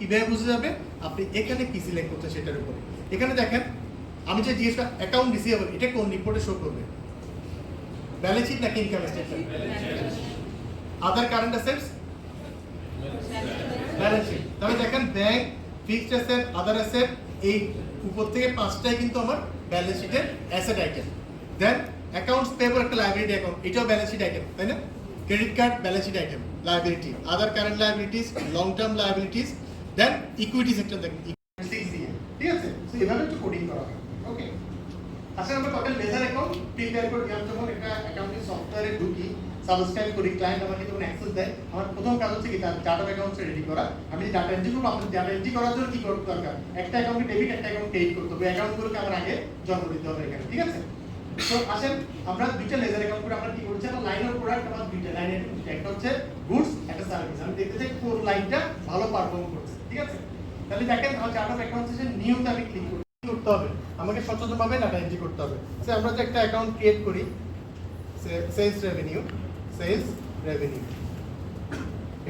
কীভাবে বুঝে যাবে? আপনি এখানে কি সিলেক্ট করছেন সেটার উপরে। এখানে দেখেন আমি যে জিএসটা অ্যাকাউন্ট রিসিভেবল এটা কোন রিপোর্টে শো করবে? ব্যালেন্স শিট নাকি income statement other current assets balance sheet তবে দেখেন bank fixed asset other asset এই উপর থেকে পাঁচটাই কিন্তু আমার ব্যালেন্স শিটের asset item then accounts payable একটা লাইব্রেরি অ্যাকাউন্ট এটাও ব্যালেন্স শিট আইটেম তাই না? Credit card balance sheet item liability other current liabilities long term liabilities then equity sector দেখেন ঠিক আছে? সো এভাবে একটু কোডিং করা হয়। ওকে আসলে আমরা টোটাল লেজার অ্যাকাউন্ট প্রিপেয়ার করি আমি যখন একটা অ্যাকাউন্টিং সফটওয়্যারে ঢুকি। সাবস্ক্রাইব করি ক্লায়েন্ট আমাকে যখন অ্যাক্সেস দেয়, আমার প্রথম কাজ হচ্ছে কি, তার ডাটা অ্যাকাউন্টস রেডি করা। আমি ডাটা এন্ট্রি করব আপনার ডাটা এন্ট্রি করার জন্য কি করতে দরকার? একটা অ্যাকাউন্টে ডেবিট একটা অ্যাকাউন্ট ক্রেডিট করতে হবে। অ্যাকাউন্টগুলোকে আমার আগে জন্ম দিতে হবে এখানে, ঠিক আছে? তো আসেন, আমরা দুইটা লেজার অ্যাকাউন্ট করে আমরা কি করছি? আমরা লাইন অফ প্রোডাক্ট আমার দুইটা লাইন একটা হচ্ছে গুডস একটা সার্ভিস আমি দেখতে চাই কোন লাইনটা ভালো পারফর্ম করছে, ঠিক আছে? তাহলে দেখেন চার্ট অফ অ্যাকাউন্টস এর নিউতে আমি ক্লিক করতে হবে? আমাকে সচেতনভাবে ডাটা এন্ট্রি করতে হবে। সে, আমরা যে একটা অ্যাকাউন্ট ক্রিয়েট করি সেলস রেভিনিউ সেলস রেভিনিউ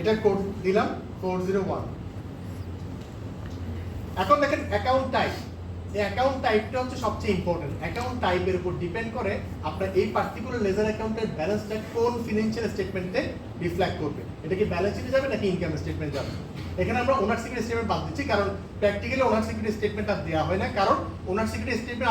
এটা কোড দিলাম ফোর জিরো ওয়ান এখন দেখেন অ্যাকাউন্ট টাইপ এই অ্যাকাউন্ট টাইপটা হচ্ছে সবচেয়ে ইম্পর্টেন্ট অ্যাকাউন্ট টাইপের উপর ডিপেন্ড করে আপনার এই পার্টিকুলার লেজার অ্যাকাউন্টের ব্যালেন্সটা কোন ফিনান্সিয়াল স্টেটমেন্টে রিফ্লেক্ট করবে। এটা কি ব্যালেন্স শিটে যাবে নাকি ইনকাম স্টেটমেন্ট যাবে? এখানে আমরা ওনার সিকিউরিটি স্টেটমেন্ট বাদ দিচ্ছি, কারণ প্র্যাকটিক্যালি ওনার সিকিউরিটি আর দেওয়া হয় না, কারণ ওনার সিকিউরিটি স্টেটমেন্ট